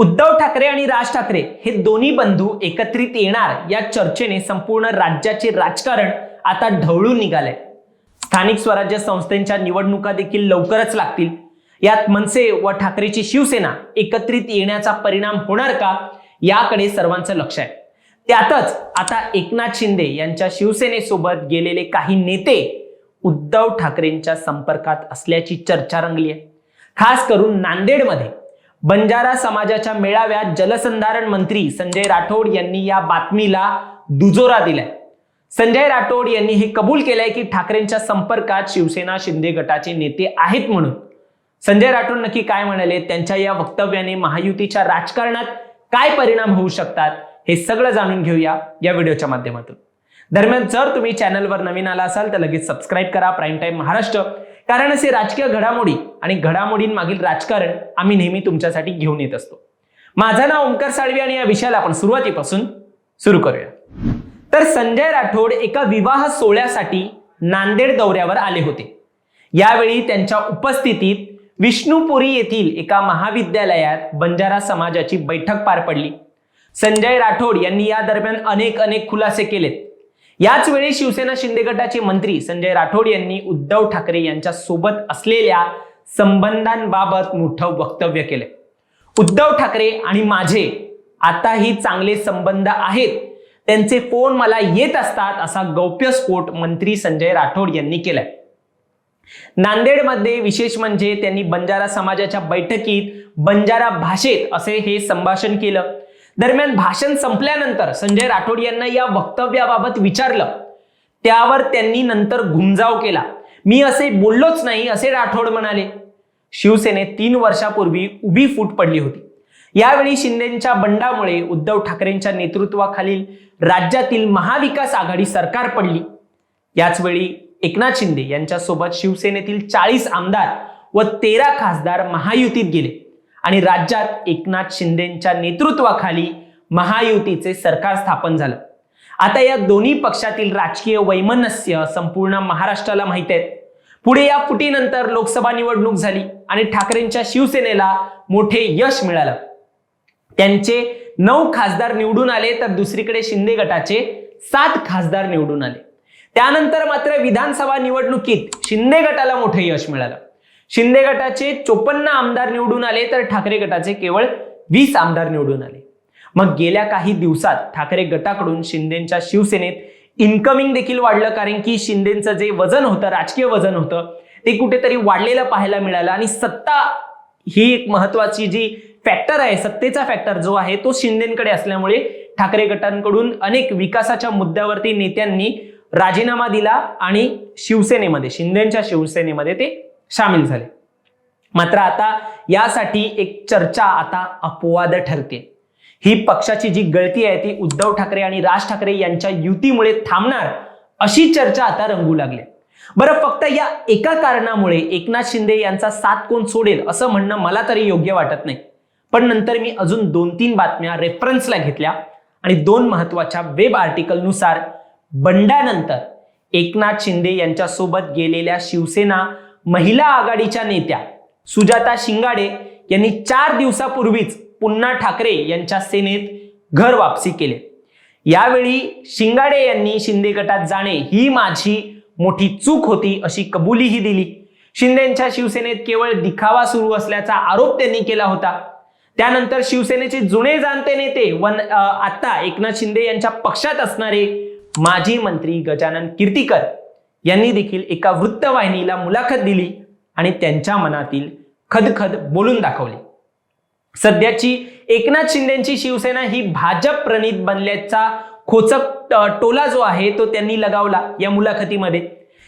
उद्धव ठाकरे आणि राज ठाकरे हे दोन्ही बंधू एकत्रित येणार या चर्चेने संपूर्ण राज्याचे राजकारण आता ढवळून निघालंय. स्थानिक स्वराज्य संस्थेच्या निवडणुका देखील लवकरच लागतील. यात मनसे व ठाकरेची शिवसेना एकत्रित येण्याचा परिणाम होणार का याकडे सर्वांचं लक्ष आहे. त्यातच आता एकनाथ शिंदे यांच्या शिवसेनेसोबत गेलेले काही नेते उद्धव ठाकरेंच्या संपर्कात असल्याची चर्चा रंगली आहे खास करून नांदेडमध्ये बंजारा समाजाच्या मेळाव्यात जलसंधारण मंत्री संजय राठोड यांनी या बातमीला दुजोरा दिलाय. संजय राठोड यांनी हे कबूल केलंय की ठाकरेंच्या संपर्कात शिवसेना शिंदे गटाचे नेते आहेत म्हणून. संजय राठोड नक्की काय म्हणाले? त्यांच्या या वक्तव्याने महायुतीच्या राजकारणात काय परिणाम होऊ शकतात? हे सगळं जाणून घेऊया या व्हिडिओच्या माध्यमातून. दरम्यान जर तुम्ही चॅनलवर नवीन आला असाल तर लगेच सबस्क्राईब करा. Prime time Maharashtra. कारण असे राजकीय घडामोडी आणि घडामोडींमागील राजकारण आम्ही नेहमी तुमच्यासाठी घेऊन येत असतो. माझं नाव ओमकार साळवी आणि या विषयाला आपण सुरुवातीपासून सुरू करूया. तर संजय राठोड एका विवाह सोहळ्यासाठी नांदेड दौऱ्यावर आले होते. यावेळी त्यांच्या उपस्थितीत विष्णुपुरी येथील एका महाविद्यालयात बंजारा समाजाची बैठक पार पडली. संजय राठोड यांनी या दरम्यान अनेक अनेक खुलासे केलेत. याच वेळी शिवसेना शिंदे गटाचे मंत्री संजय राठोड यांनी उद्धव ठाकरे यांच्या सोबत असलेल्या संबंधांबाबत मोठं वक्तव्य केलंय. उद्धव ठाकरे आणि माझे आताही चांगले संबंध आहेत. त्यांचे फोन मला येत असतात असा गौप्यस्फोट मंत्री संजय राठोड यांनी केलाय. नांदेडमध्ये विशेष म्हणजे त्यांनी बंजारा समाजाच्या बैठकीत बंजारा भाषेत असे हे संभाषण केलं. दरम्यान भाषण संपल्यानंतर संजय राठोड यांना या वक्तव्याबाबत विचारलं. त्यावर त्यांनी नंतर घुमजाव केला. मी असे बोललोच नाही असे राठोड म्हणाले. शिवसेनेत तीन वर्षापूर्वी उभी फूट पडली होती. यावेळी शिंदेच्या बंडामुळे उद्धव ठाकरेंच्या नेतृत्वाखालील राज्यातील महाविकास आघाडी सरकार पडली. याचवेळी एकनाथ शिंदे यांच्यासोबत शिवसेनेतील चाळीस आमदार व तेरा खासदार महायुतीत गेले. आणि राज्यात एकनाथ शिंदेच्या नेतृत्वाखाली महायुतीचे सरकार स्थापन झालं. आता या दोन्ही पक्षातील राजकीय वैमनस्य संपूर्ण महाराष्ट्राला माहीत आहेत. पुढे या फुटीनंतर लोकसभा निवडणूक झाली आणि ठाकरेंच्या शिवसेनेला मोठे यश मिळालं. त्यांचे नऊ खासदार निवडून आले तर दुसरीकडे शिंदे गटाचे सात खासदार निवडून आले. त्यानंतर मात्र विधानसभा निवडणुकीत शिंदे गटाला मोठे यश मिळालं. शिंदे गटाचे चोपन्न आमदार निवडून आले तर ठाकरे गटाचे केवळ वीस आमदार निवडून आले. मग गेल्या काही दिवसात ठाकरे गटाकडून शिंदेच्या शिवसेनेत इन्कमिंग देखील वाढलं कारण की शिंदेचं जे वजन होतं राजकीय वजन होतं ते कुठेतरी वाढलेलं पाहायला मिळालं. आणि सत्ता ही एक महत्वाची जी फॅक्टर आहे सत्तेचा फॅक्टर जो आहे तो शिंदेकडे असल्यामुळे ठाकरे गटांकडून अनेक विकासाच्या मुद्द्यावरती नेत्यांनी राजीनामा दिला आणि शिवसेनेमध्ये शिंदेच्या शिवसेनेमध्ये ते सामील झाले. मात्र आता यासाठी एक चर्चा आता अपवाद ठरते. ही पक्षाची जी गळती आहे ती उद्धव ठाकरे आणि राज ठाकरे यांच्या युतीमुळे थांबणार अशी चर्चा आता रंगू लागली. बरं फक्त या एका कारणामुळे एकनाथ शिंदे यांचा सात कोण सोडेल असं म्हणणं मला तरी योग्य वाटत नाही. पण नंतर मी अजून दोन तीन बातम्या रेफरन्सला घेतल्या आणि दोन महत्त्वाच्या वेब आर्टिकलनुसार बंडानंतर एकनाथ शिंदे यांच्यासोबत गेलेल्या शिवसेना महिला आघाडीच्या नेत्या सुजाता शिंगाडे यांनी चार दिवसापूर्वीच पुन्हा ठाकरे यांच्या सेनेत घर वापसी केले. यावेळी शिंगाडे यांनी शिंदे गटात जाणे ही माझी मोठी चूक होती अशी कबुलीही दिली. शिंदेच्या शिवसेनेत केवळ दिखावा सुरू असल्याचा आरोप त्यांनी केला होता. त्यानंतर शिवसेनेचे जुने जाणते नेते वन आता एकनाथ शिंदे यांच्या पक्षात असणारे माजी मंत्री गजानन कीर्तीकर यांनी देखील एका वृत्तवाहिनीला मुलाखत दिली आणि त्यांच्या मनातील खदखद बोलून दाखवली. सध्याची एकनाथ शिंदेची शिवसेना ही भाजप प्रणित बनल्याचा खोचक टोला जो आहे तो त्यांनी लगावला या मुलाखतीमध्ये.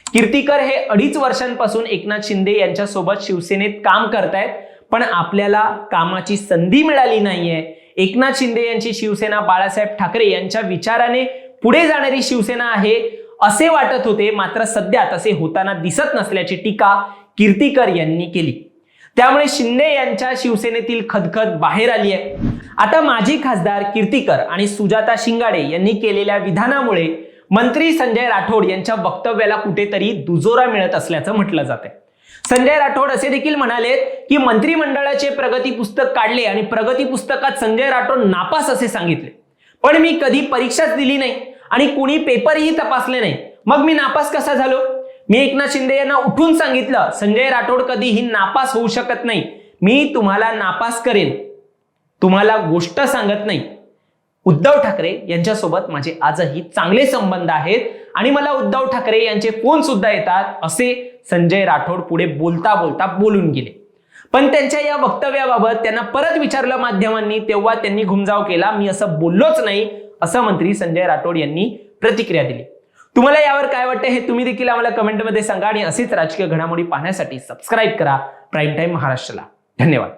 कीर्तीकर हे अडीच वर्षांपासून एकनाथ शिंदे यांच्यासोबत शिवसेनेत काम करतायत पण आपल्याला कामाची संधी मिळाली नाहीये. एकनाथ शिंदे यांची शिवसेना बाळासाहेब ठाकरे यांच्या विचाराने पुढे जाणारी शिवसेना आहे असे वाटत होते मात्र सध्या तसे होताना दिसत नसल्याची टीका कीर्तीकर यांनी केली. त्यामुळे शिंदे यांच्या शिवसेनेतील खदखद बाहेर आली आहे. आता माजी खासदार कीर्तीकर आणि सुजाता शिंगाडे यांनी केलेल्या विधानामुळे मंत्री संजय राठोड यांच्या वक्तव्याला कुठेतरी दुजोरा मिळत असल्याचं म्हटलं जात संजय राठोड असे देखील म्हणाले की मंत्रिमंडळाचे प्रगती पुस्तक काढले आणि प्रगती पुस्तकात संजय राठोड नापास असे सांगितले. पण मी कधी परीक्षाच दिली नाही. आणि कुणी पेपरही तपासले नाही. मग मी नापास कसा झालो? मी एकनाथ शिंदे यांना उठून सांगितलं संजय राठोड कधीही नापास होऊ शकत नाही. मी तुम्हाला नापास करेन. तुम्हाला गोष्ट सांगत नाही. उद्धव ठाकरे यांच्यासोबत माझे आजही चांगले संबंध आहेत आणि मला उद्धव ठाकरे यांचे फोन सुद्धा येतात असे संजय राठोड पुढे बोलता बोलता बोलून गेले. पण त्यांच्या या वक्तव्याबाबत त्यांना परत विचारलं माध्यमांनी तेव्हा त्यांनी घुमजाव केला. मी असं बोललोच नाही. असं मंत्री संजय राठोड यांनी प्रतिक्रिया दिली. तुम्हाला यावर काय वाटतं हे तुम्ही देखील आम्हाला कमेंटमध्ये सांगा आणि असेच राजकीय घडामोडी पाहण्यासाठी सबस्क्राईब करा. प्राईम टाईम महाराष्ट्राला. धन्यवाद.